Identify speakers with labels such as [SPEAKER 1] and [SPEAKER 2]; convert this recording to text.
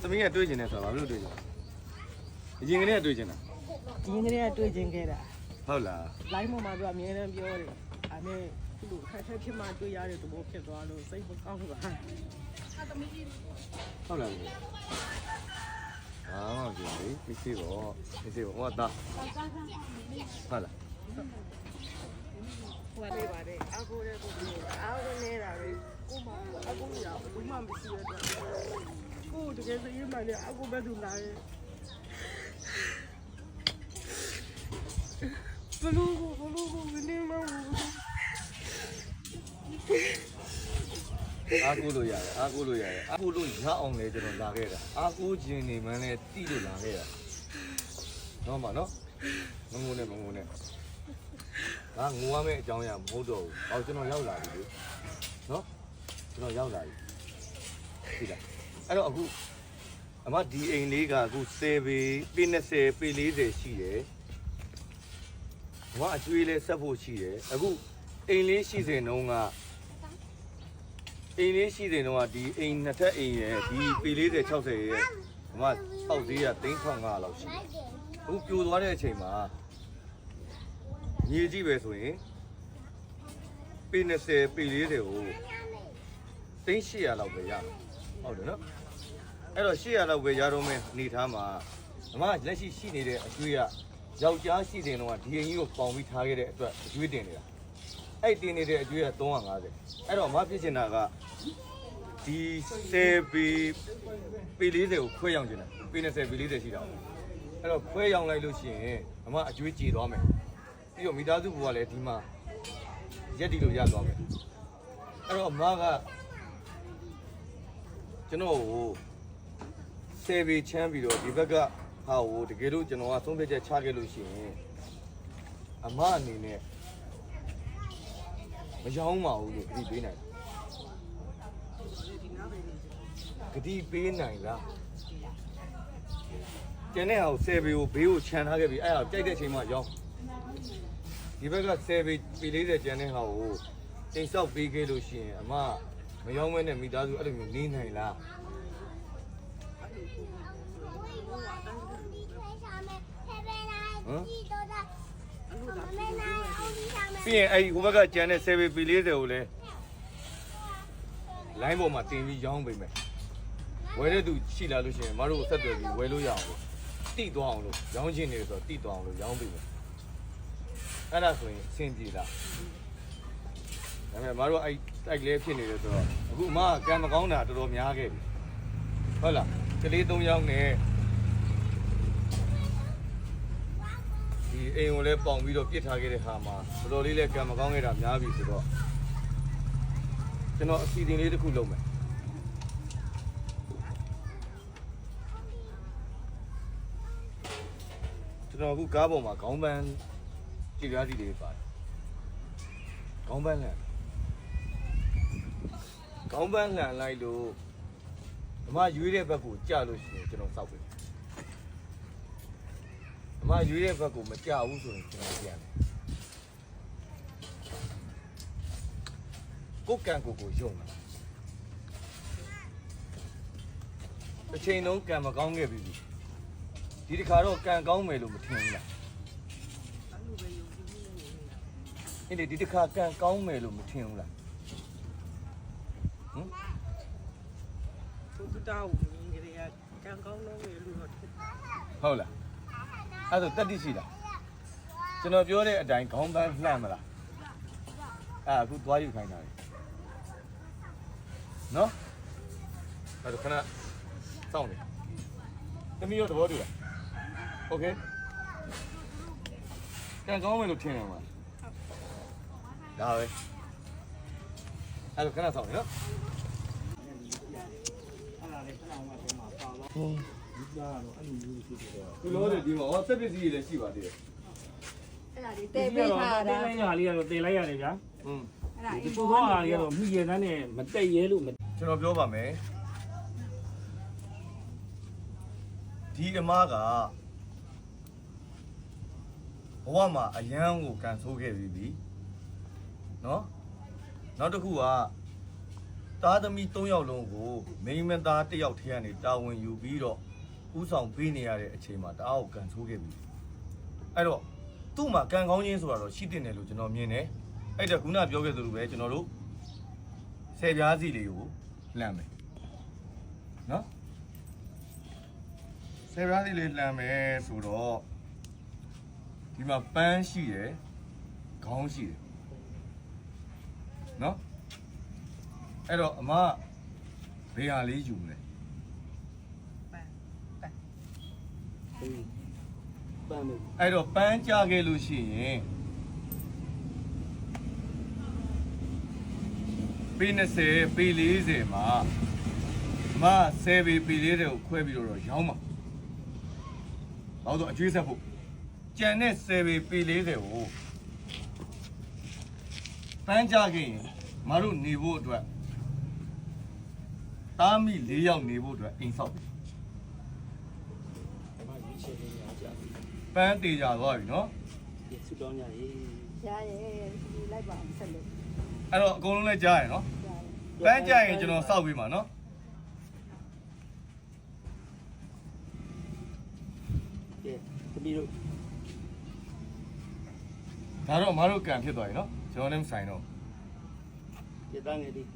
[SPEAKER 1] သမီးကတွေးကျင်တယ်ဆိုတာဘာလို့တွေးကျင်လဲအရင်ကတည်းကတွေးကျင်တာ
[SPEAKER 2] ဒီနေ့ကလေးကတွေ့ချင်းခဲ့တာ
[SPEAKER 1] ဟုတ်လား
[SPEAKER 2] လိုင်းပေါ်မှာသူကအမြဲတမ်းပြောတယ်အမေသူ့လိုခက်ခဲဖြစ်မှတွေ့ရတဲ့သဘောဖြစ်သွားလို့စိတ်မကောင်းဘူးလား
[SPEAKER 1] ဟုတ်လားလေအာမကြည့်လေမစ်စီဘောမစ်စီဘောဟောတာဟုတ်လား
[SPEAKER 2] ဟိုလေးပါတယ်အကူတဲ့ကိုပြောအားကိုနေတာလေကိုမ အကူရဘူးမှမရှိရတော့ကိုတကယ်စရင်မှလည်းအကူပဲသူလာရဲ့ဘလူးဘလူးဘလူးမမ
[SPEAKER 1] အားကိုးလို့ရတယ်အားကိုးလို့ရတယ်အားကိုးလို့ရအောင်လေကျွန်တော်လာခဲ့တာအားကိုးခြင်းနေမှန်းလဲတိလို့လာခဲ့တာတော့မနော်မငုံနဲ့မငုံနဲ့ငါငိုရမယ့်အကြောင်းအရာမဟုတ်တော့ဘူးဟောကျွန်တော်ရောက်လာပြီလေနော် ကျွန်တော်ရောက်လာပြီပြီလားအဲ့တော့အခုအမဒီအိမ်လေးကအခု10ပေပေ20ပေ40ရှိတယ်ဘာအကျွေးလဲဆက်ဖို့ရှိတယ်အခုအိမ်လေးရှိစဉ်တုန်းကအိမ်လေးရှိတဲ့တော့ဒီအိမ်နှစ်ထပ်အိမ်ရဲ့ဒီပေ40 60ရဲ့ဒီမှာအောက်သေးက3500လောက်ရှိတယ်အခုပြိုသွားတဲ့အချိန်မှာမြေကြည့်ပဲဆိုရင်ပေ20ပေ40ကို 3800လောက်ပဲရမယ်ဟုတ်တယ်နော်အဲ့တော့800လောက်ပဲရတော့မယ်အနေထားမှာဒီမှာလက်ရှိရှိနေတဲ့အကျွေးကယောက်ျားရှိတဲ့တော့ဒီအိမ်ကြီးကိုပေါင်ပြီးထားခဲ့တဲ့အတွက်အကျွေးတင်နေတာအဲ့တင်နေတဲ့အကျွေးက350အဲ့တော့အမဖြစ်ချင်တာကဒီ10ပေပေ40ကိုခွဲရောင်ကျင်တာပေ20ပေ40ရှိတာအဲ့တော့ခွဲရောင်လိုက်လို့ရှိရင်အမအကျွေးကြေသွားမယ်ပြီးတော့မိသားစုဘဝလည်းဒီမှာရက်တီလို့ရသွားမယ်အဲ့တော့အမက ကျွန်တော်ကို10ပေချမ်းပြီးတော့ဒီဘက်ကဟာကိုတကယ်လို့ကျွန်တော်ကသုံးဖြတ်ချက်ချခဲ့လို့ရှိရင်အမအနေနဲ့မရောင်းပါဘူးလို့ဒီပေးနိုင်တယ်ဂတိပေးနိုင်လားကျန်တဲ့ဟာကို10ပေကိုဘေးကိုခြံထားခဲ့ပြီအဲ့ဒါကြိုက်တဲ့အချိန်မှရောင်းဒီဘက်က10ပေပေ40ကျန်တဲ့ဟာကိုတိမ်ဆောက်ပေးခဲ့လို့ရှိရင်အမ မရောင်းမဲနဲ့မိသားစုအဲ့လိုမျိုးနေနိုင်လားပြီးရင်အဲ့ဒီဟိုဘက်ကကျန်တဲ့10ပေပေ40ကိုလည်းလိုင်းပေါ်မှာတင်ပြီးရောင်းပေးမယ်ဝယ်တဲ့သူရှိလာလို့ရှိရင်မတို့ဆက်သွယ်ပြီးဝယ်လို့ရအောင်လို့တိသွားအောင်လို့ရောင်းချင်နေတယ်ဆိုတော့တိသွားအောင်လို့ရောင်းပေးမယ်အဲ့ဒါဆိုရင်အဆင်ပြေလားဒါပေမဲ့မတို့အဲ့ တိုက်လဲဖြစ်နေတယ်ဆိုတော့အခုအမကကံမကောင်းတာတော်တော်များခဲ့ပြီဟုတ်လားကလေး၃ယောက်နဲ့ဒီအိမ်ကိုလည်းပေါင်ပြီးတော့ပြစ်ထားခဲ့တဲ့ဟာမှာတော်တော်လေးလည်းကံမကောင်းခဲ့တာများပြီဆိုတော့ကျွန်တော်အစီအစဉ်လေးတစ်ခုလုပ်မယ်ကျွန်တော်အခုကားပေါ်မှာခေါင်းပန်းကြည်ပြားစီတွေပါတယ်ခေါင်းပန်းလှန် ခေါင်းပန်းလှန်လိုက်လို့ဓမ္မရွေးတဲ့ဘက်ကိုကြာလို့ရှိရင်ကျွန်တော်စောက်ပြီဓမ္မရွေးတဲ့ဘက်ကိုမကြာဘူးဆိုရင်ကျွန်တော်ပြန်တယ်ကိုယ်ကံကိုယ်ကိုယုံတာတစ်ချိန်လုံးကံမကောင်းခဲ့ပြီဒီတစ်ခါတော့ကံကောင်းမယ်လို့မထင်ဘူးလားအင်းလေဒီတစ်ခါကံကောင်းမယ်လို့မထင်ဘူးလား ဟမ်
[SPEAKER 2] သူတောင်းငယ်ရကံကောင်းတော့လေလူတော့
[SPEAKER 1] ဟုတ်လားအဲ့ဒါတက်တိရှိလားကျွန်တော်ပြောတဲ့အတိုင်းခေါင်းပန်းလှမ်းမလားအဲ့အခုသွားယူခိုင်းတာလေနော်အဲ့ဒါခဏစောင့်နေသမီးရောသဘောတူလားโอเคကံကောင်းမယ်လို့ထင်တယ်မလားဒါပဲ အဲ့တော့ခဏဆောင်နော်ဟုတ်ဒီလိုလေဒီမှာဟောစက်ပစ္စည်းတွေလည်းရှိပါသေးတယ်
[SPEAKER 3] အဲ့ဒါလေးတဲပေးထားတာ
[SPEAKER 4] အဲ့ဒါလေးကတော့တင်လိုက်ရတယ်ဗျာ
[SPEAKER 1] ဟွန်း
[SPEAKER 3] အဲ့ဒါ
[SPEAKER 4] ဒီပုံ
[SPEAKER 3] တော့
[SPEAKER 4] ဟာလေးကတော့မိရတန်းနဲ့မတက်ရဲလို့
[SPEAKER 1] ကျွန်တော်ပြောပါမယ်ဒီအမားကဘဝမှာအယံကိုကန်ဆိုးခဲ့ပြီးပြီနော် နောက်တစ်ခုကသားသမီး၃ယောက်လုံးကိုမိန်းမသားတစ်ယောက်ထဲကနေတာဝန်ယူပြီးတော့ဥဆောင်ပေးနေရတဲ့အချိန်မှာတအားကိုကန်ဆိုးခဲ့ပြီအဲ့တော့သူ့မှာကံကောင်းခြင်းဆိုတာတော့ရှိတင်တယ်လို့ကျွန်တော်မြင်တယ်အဲ့ဒါခုနပြောခဲ့သလိုပဲကျွန်တော်တို့ဆယ်ပြားစီလေးကိုလှမ်းမယ်နော်ဆယ်ပြားစီလေးလှမ်းမယ်ဆိုတော့ဒီမှာပန်းရှိတယ်ခေါင်းရှိတယ် နော်အဲ့တော့အမဘေးဟာလေးယူမယ်
[SPEAKER 4] အေးပန်းလို့
[SPEAKER 1] အဲ့တော့ပန်းကြခဲ့လို့ရှိရင်ပေ20ပေ40မှာမ10ပေပေ40ကိုခွဲပြီးတော့ရောင်းမှာဘာလို့ဆိုအကျွေးဆက်ဖို့ကြံတဲ့10ပေပေ40ကို ပန်းကြခဲ့ရင်မတို့နေဖို့အတွက်တားမိ၄ယောက်နေဖို့အတွက်အိမ်ဆောက်ပြီ
[SPEAKER 4] အမရွေးချယ်နေရကြပြီ
[SPEAKER 1] ပန်းတေကြသွားပြီနော်
[SPEAKER 4] ဒီဆူတောင်းကြရေး
[SPEAKER 3] ရရဲ့ဒီလိုက်ပါအောင်ဆက်လို့
[SPEAKER 1] အဲ့တော့အကုန်လုံးလည်းကြားရယ်နော်
[SPEAKER 3] ရ
[SPEAKER 1] ပန်းကြရင်ကျွန်တော်စောက်ပေးမှာနော်
[SPEAKER 4] ကဲသမီးတို့
[SPEAKER 1] ဒါတော့မအားတို့ကံဖြစ်သွားပြီနော် ကျွန်တော်လည်းမဆိုင်တော့
[SPEAKER 4] ပြတန်းငယ်လေး